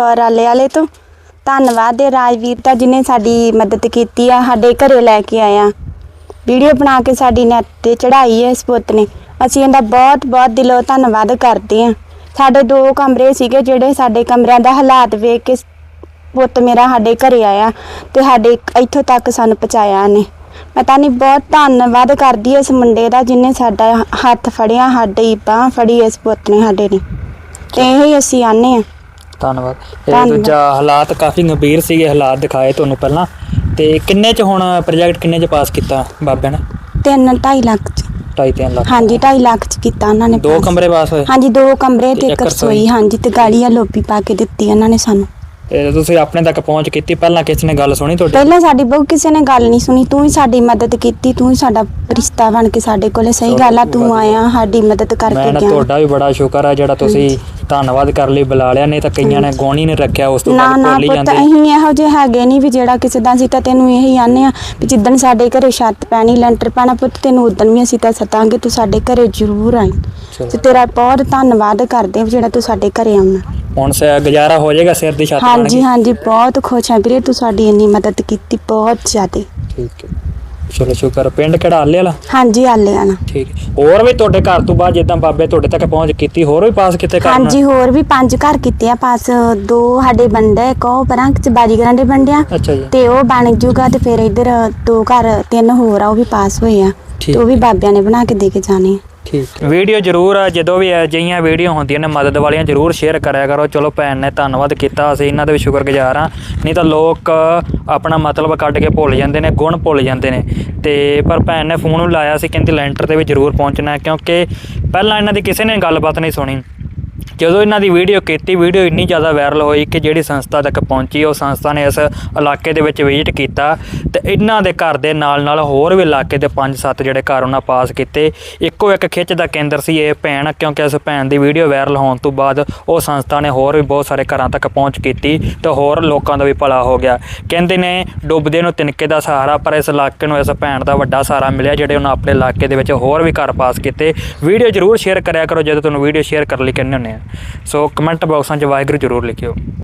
ਕੌਰ ਆਲੇ ਵਾਲੇ ਤੋਂ। ਧੰਨਵਾਦ ਹੈ ਰਾਜਵੀਰ ਦਾ ਜਿਨੇ ਸਾਡੀ ਮਦਦ ਕੀਤੀ ਆ, ਸਾਡੇ ਘਰੇ ਲੈ ਕੇ ਆਇਆ। ਵੀਡੀਓ ਬਣਾ ਕੇ ਸਾਡੀ ਨੈਟ ਤੇ ਚੜਾਈ ਹੈ ਇਸ ਪੁੱਤ ਨੇ। ਅਸੀਂ ਇਹਦਾ ਬਹੁਤ ਬਹੁਤ ਦਿਲੋਂ ਧੰਨਵਾਦ ਕਰਦੇ ਹਾਂ। ਸਾਡੇ ਦੋ ਕਮਰੇ ਸੀਗੇ ਜਿਹੜੇ ਸਾਡੇ ਕਮਰਿਆਂ ਦਾ ਹਾਲਾਤ ਵੇਖ ਕੇ ਪੁੱਤ ਮੇਰਾ ਸਾਡੇ ਘਰੇ ਆਇਆ ਤੇ ਸਾਡੇ ਇੱਥੋਂ ਤੱਕ ਸਾਨੂੰ ਪਹੁੰਚਾਇਆ ਨੇ। ਮੈਂ ਤਾਂ ਨਹੀਂ, ਬਹੁਤ ਧੰਨਵਾਦ ਕਰਦੀ ਇਸ ਮੁੰਡੇ ਦਾ ਜਿਨੇ ਸਾਡਾ ਹੱਥ ਫੜਿਆ, ਸਾਡੀ ਬਾਹ ਫੜੀ ਇਸ ਪੁੱਤ ਨੇ ਸਾਡੇ ਨੇ। ਤੇ ਇਹ ਅਸੀਂ ਆਨੇ ਆ ਧੰਨਵਾਦ। ਇਹ ਧੰਨਵਾਦ। ਦੂਜਾ ਹਾਲਾਤ ਕਾਫੀ ਗੰਭੀਰ ਸੀਗੇ ਹਾਲਾਤ ਦਿਖਾਏ ਤੁਹਾਨੂੰ ਪਹਿਲਾਂ। ਤੇ ਕਿੰਨੇ ਚ ਹੁਣ ਪ੍ਰੋਜੈਕਟ ਕਿੰਨੇ ਚ ਪਾਸ ਕੀਤਾ ਬਾਬੇ ਨੇ? ਤਿੰਨ 2.5 ਲੱਖ ਚ। 2.5 ਲੱਖ। ਹਾਂਜੀ 2.5 ਲੱਖ ਚ ਕੀਤਾ ਉਹਨਾਂ ਨੇ ਦੋ ਪਾਸ। ਕਮਰੇ ਪਾਸ ਹੋਏ? ਹਾਂਜੀ ਦੋ ਕਮਰੇ ਤੇ ਤੇ ਇੱਕ ਇੱਕ ਰਸੋਈ। ਰਸੋਈ। ਹਾਂਜੀ ਤੇ ਗਾਲੀਆ ਲੋਬੀ ਪਾ ਕੇ ਦਿੱਤੀ ਉਹਨਾਂ ਨੇ ਸਾਨੂੰ। ਤੇ ਤੁਸੀਂ ਆਪਣੇ ਤੱਕ ਪਹੁੰਚ ਕੀਤੀ ਪਹਿਲਾਂ ਕਿਸ ਨੇ ਗੱਲ ਸੁਣੀ ਤੁਹਾਡੀ? ਪਹਿਲਾਂ ਸਾਡੀ ਬਹੁ ਕਿਸੇ ਨੇ ਗੱਲ ਨਹੀਂ ਸੁਣੀ ਤੂੰ ਹੀ ਸਾਡੀ ਮਦਦ ਕੀਤੀ ਤੂੰ ਹੀ ਸਾਡਾ ਰਿਸ਼ਤਾ ਬਣ ਕੇ ਸਾਡੇ ਕੋਲੇ ਸਹੀ ਗੱਲ ਆ ਤੂੰ ਆਇਆ ਸਾਡੀ ਮਦਦ ਮੈਂ ਕਰਕੇ ਨਾ ਗਿਆ। ਤੁਹਾਡਾ ਵੀ ਬੜਾ ਸ਼ੁਕਰ ਆ ਜਿਹੜਾ ਤੁਸੀਂ ਧੰਨਵਾਦ ਕਰ ਲਈ ਬੁਲਾ ਲਿਆ ਨਹੀਂ ਤਾਂ ਕਈਆਂ ਨੇ ਗੋਣੀ ਨਹੀਂ ਰੱਖਿਆ ਉਸ ਤੋਂ ਨਾ ਬਾਅਦ ਨਾ ਭੁੱਲ ਪੁੱਤ ਜਾਂਦੇ। ਅਸੀਂ ਇਹੋ ਜਿਹੇ ਹੈਗੇ ਨਹੀਂ ਵੀ ਜਿਹੜਾ ਕਿਸੇ ਦਾ ਸੀ ਤਾਂ ਤੈਨੂੰ ਇਹੀ ਆਨੇ ਆ ਵੀ ਜਿੱਦਣ ਸਾਡੇ ਘਰੇ ਛੱਤ ਪੈਣੀ ਲੈਂਟਰ ਪੈਣਾ ਪੁੱਤ ਤੈਨੂੰ ਉਦੋਂ ਵੀ ਅਸੀਂ ਤਾਂ ਸਤਾਂਗੇ ਤੂੰ ਸਾਡੇ ਘਰੇ ਜ਼ਰੂਰ ਆਈ। ਚਲੋ। ਤੇ ਤੇਰਾ ਬਹੁਤ ਧੰਨਵਾਦ ਕਰਦੇ ਆ ਵੀ ਜਿਹੜਾ ਤੂੰ ਸਾਡੇ ਘਰੇ ਆਉਣਾ। ਹੁਣ ਸੇ ਗੁਜ਼ਾਰਾ ਹੋ ਜਾਏਗਾ ਸਿਰ ਦੀ ਛੱਤ ਬਣ ਹਾਂਜੀ ਗਈ ਹਾਂਜੀ ਬਹੁਤ ਖੁਸ਼ ਹਾਂ ਵੀਰੇ ਤੂੰ ਸਾਡੀ ਇੰਨੀ ਮਦਦ ਕੀਤੀ ਬਹੁਤ ਜ਼ਿਆਦਾ। ਠੀਕ ਹੈ। ਚਲੋ ਸ਼ੁਕਰ ਪਿੰਡ ਕਿਹੜਾ ਆਲੇ ਵਾਲਾ? ਹਾਂਜੀ ਆਲੇ ਆਣਾ ਠੀਕ ਹੈ। ਹੋਰ ਵੀ ਤੁਹਾਡੇ ਘਰ ਤੋਂ ਬਾਅਦ ਜਿੱਦਾਂ ਬਾਬੇ ਤੁਹਾਡੇ ਤੱਕ ਪਹੁੰਚ ਕੀਤੀ ਹੋਰ ਵੀ ਪਾਸ ਕਿਤੇ ਕਰਨਾ? ਹਾਂਜੀ ਹੋਰ ਵੀ ਪੰਜ ਘਰ ਕੀਤੇ ਆ ਪਾਸ ਦੋ ਸਾਡੇ ਬੰਦੇ ਕੋ ਪਰਾਂ ਚ ਬਾਜੀਗਰਾਂ ਦੇ ਬੰਡਿਆ ਅੱਛਾ ਜੀ। ਤੇ ਉਹ ਬਣ ਜੂਗਾ ਤੇ ਫਿਰ ਇੱਧਰ ਦੋ ਘਰ ਤਿੰਨ ਹੋਰ ਆ ਉਹ ਵੀ ਪਾਸ ਹੋਏ ਆ। ਤੇ ਉਹ ਵੀ ਬਾਬਿਆਂ ਨੇ ਬਣਾ ਕੇ ਦੇ ਕੇ ਜਾਣੇ ਆ। ਠੀਕ ਵੀਡੀਓ ਜ਼ਰੂਰ ਆ ਜਦੋਂ ਵੀ ਅਜਿਹੀਆਂ ਵੀਡੀਓ ਹੁੰਦੀਆਂ ਨੇ ਮਦਦ ਵਾਲੀਆਂ ਜ਼ਰੂਰ ਸ਼ੇਅਰ ਕਰਿਆ ਕਰੋ। ਚਲੋ ਭੈਣ ਨੇ ਧੰਨਵਾਦ ਕੀਤਾ ਅਸੀਂ ਇਹਨਾਂ ਦੇ ਵੀ ਸ਼ੁਕਰਗੁਜ਼ਾਰ ਆ ਨਹੀਂ ਤਾਂ ਲੋਕ ਆਪਣਾ ਮਤਲਬ ਕੱਢ ਕੇ ਭੁੱਲ ਜਾਂਦੇ ਨੇ ਗੁਣ ਭੁੱਲ ਜਾਂਦੇ ਨੇ। ਤੇ ਪਰ ਭੈਣ ਨੇ ਫੋਨ ਲਾਇਆ ਸੀ ਕਹਿੰਦੀ ਲੈਂਟਰ ਤੇ ਵੀ ਜ਼ਰੂਰ ਪਹੁੰਚਣਾ ਕਿਉਂਕਿ ਪਹਿਲਾਂ ਇਹਨਾਂ ਦੀ ਕਿਸੇ ਨੇ ਗੱਲਬਾਤ ਨਹੀਂ ਸੁਣੀ। ਜਦੋਂ ਇਹਨਾਂ ਦੀ ਵੀਡੀਓ ਕੀਤੀ, ਵੀਡੀਓ ਇੰਨੀ ਜ਼ਿਆਦਾ ਵਾਇਰਲ ਹੋਈ ਕਿ ਜਿਹੜੀ ਸੰਸਥਾ ਤੱਕ ਪਹੁੰਚੀ, ਉਹ ਸੰਸਥਾ ਨੇ ਇਸ ਇਲਾਕੇ ਦੇ ਵਿੱਚ ਵਿਜ਼ਿਟ ਕੀਤਾ ਤੇ ਇਹਨਾਂ ਦੇ ਘਰ ਦੇ ਨਾਲ ਨਾਲ ਹੋਰ ਵੀ ਇਲਾਕੇ ਦੇ 5-7 ਜਿਹੜੇ ਘਰ ਉਹਨਾਂ ਪਾਸ ਕੀਤੇ। ਇੱਕੋ ਇੱਕ ਖਿੱਚ ਦਾ ਕੇਂਦਰ ਸੀ ਇਹ ਭੈਣ, ਕਿਉਂਕਿ ਇਸ ਭੈਣ ਦੀ ਵੀਡੀਓ ਵਾਇਰਲ ਹੋਣ ਤੋਂ ਬਾਅਦ ਉਹ ਸੰਸਥਾ ਨੇ ਹੋਰ ਵੀ ਬਹੁਤ ਸਾਰੇ ਘਰਾਂ ਤੱਕ ਪਹੁੰਚ ਕੀਤੀ ਤੇ ਹੋਰ ਲੋਕਾਂ ਦਾ ਵੀ ਭਲਾ ਹੋ ਗਿਆ। ਕਹਿੰਦੇ ਨੇ ਡੁੱਬਦੇ ਨੂੰ ਤਿਨਕੇ ਦਾ ਸਹਾਰਾ, ਪਰ ਇਸ ਇਲਾਕੇ ਨੂੰ ਇਸ ਭੈਣ ਦਾ ਵੱਡਾ ਸਹਾਰਾ ਮਿਲਿਆ, ਜਿਹੜੇ ਉਹਨਾਂ ਆਪਣੇ ਇਲਾਕੇ ਦੇ ਵਿੱਚ ਹੋਰ ਵੀ ਘਰ ਪਾਸ ਕੀਤੇ। ਵੀਡੀਓ ਜ਼ਰੂਰ ਸ਼ੇਅਰ ਕਰਿਆ ਕਰੋ, ਜਦੋਂ ਤੁਹਾਨੂੰ ਵੀਡੀਓ ਸ਼ੇਅਰ ਕਰਨ ਲਈ ਕਹਿੰਦੇ ਹੁੰਦੇ ਆ। ਸੋ ਕਮੈਂਟ ਬਾਕਸਾਂ 'ਚ ਵਾਹਿਗੁਰੂ ਜ਼ਰੂਰ ਲਿਖਿਓ।